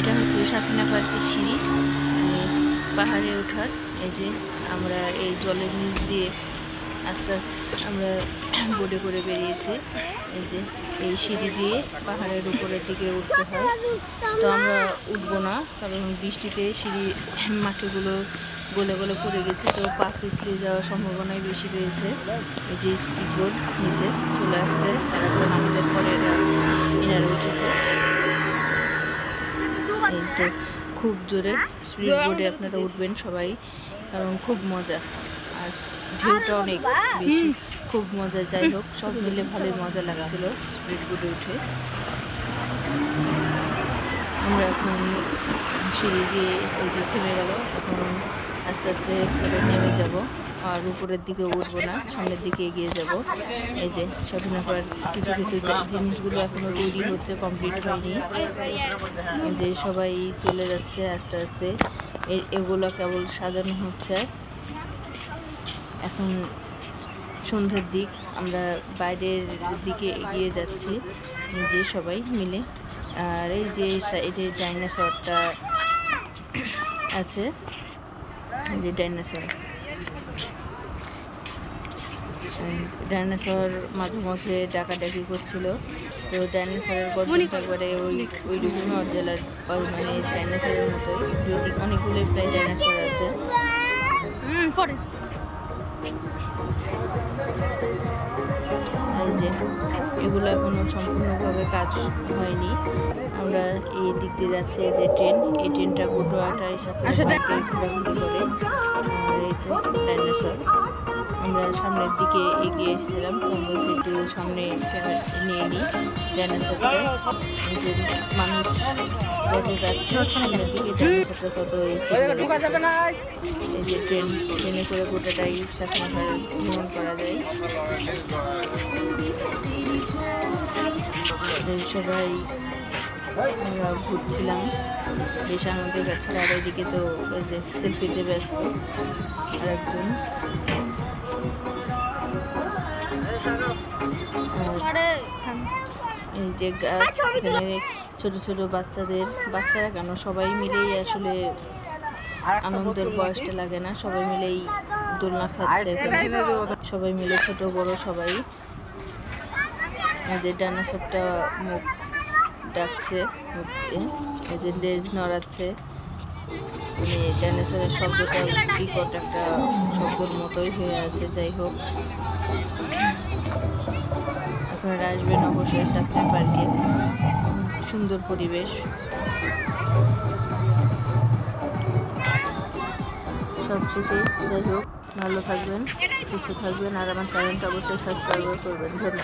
এটা হচ্ছে সাফিনা পার্কের সিঁড়ি। মানে পাহাড়ে ওঠার, এই যে আমরা এই জলের নিচ দিয়ে আস্তে আস্তে আমরা বোটে করে বেরিয়েছি। এই যে এই সিঁড়ি দিয়ে পাহাড়ের উপরের দিকে উঠতে হয়। তো আমরা উঠবো না, কারণ বৃষ্টিতে সিঁড়ি মাটিগুলো গলে গলে পড়ে গেছে, তো পা পিছলে যাওয়ার সম্ভাবনাই বেশি রয়েছে। এই যে স্পিড বোর্ড নিচে চলে আসছে তারপর আমাদের পরে এরা উঠেছে তো খুব জোরে স্পিড বোর্ডে আপনারা উঠবেন সবাই, কারণ খুব মজা। আর ঢেউটা অনেক বেশি। খুব মজা, যাই হোক, সব মিলে ভালোই মজা লাগছিল স্পিড বোর্ডে উঠে। আমরা এখন সিঁড়ি দিয়ে ওই যে থেমে গেল, এখন আস্তে আস্তে নেমে যাব। আর উপরের দিকে উঠবো না, সামনের দিকে এগিয়ে যাব। এই যে স্বাধীনতা করার কিছু কিছু জিনিসগুলো এখনও তৈরি হচ্ছে কমপ্লিট হয়নি। এই যে সবাই চলে যাচ্ছে আস্তে আস্তে। এগুলো কেবল সাজানো হচ্ছে। এখন সন্ধ্যের দিক, আমরা বাইরের দিকে এগিয়ে যাচ্ছি যে সবাই মিলে। আর এই যে সাইডে ডাইনোসরটা আছে যে ডাইনোসর। ডাইনোসর মাঝে মাঝে ডাকাডাকি করছিল। তো ডাইনোসরের গর্জনটা একবারে ওই ওই রকমই অরজেলার মানে ডাইনোসরের মতোই যদি অনেকগুলো প্রায় ডাইনোসর আছে। পরে। যে এগুলো এখনও সম্পূর্ণভাবে কাজ হয়নি। আমরা এই দিক দিয়ে যাচ্ছে যে ট্রেন এই ট্রেনটা গোটোয়াটা এসব করে। ডাইনোসর আমরা সামনের দিকে এগিয়ে এসেছিলাম তো আমরা একটু সামনে নিয়ে নিই যে মানুষ যত যাচ্ছে সামনের দিকে ডাইনোসরটা তত এই যে ট্রেন ট্রেনে করে গোটাটাই শাসন ভ্রমণ করা যায়। সবাই ঘুরছিলাম। বেশ আনন্দ যাচ্ছিল আর এদিকে তো ওই যে সেলফিতে ব্যস্ত আর একজন এই যে গাছ এখানে ছোট ছোট বাচ্চাদের বাচ্চারা কেন? সবাই মিলেই আসলে আনন্দের বয়সটা লাগে না সবাই মিলেই দোলনা খাচ্ছে সবাই মিলে ছোট বড় সবাই। এই যে ডাইনোসরটা মুখ ডাকছে। এই যে লেজ নড়াচ্ছে। ডাইনোসরের শব্দটা বিকট একটা শব্দের মতোই হয়ে আছে, যাই হোক। আপনারা আসবেন অবশ্যই সাপটা পার্কে। সুন্দর পরিবেশ। সব শেষে, যাই হোক, ভালো থাকবেন, সুস্থ থাকবেন, আর আমার চ্যানেলটা অবশ্যই সাবস্ক্রাইব করবেন। ধন্যবাদ।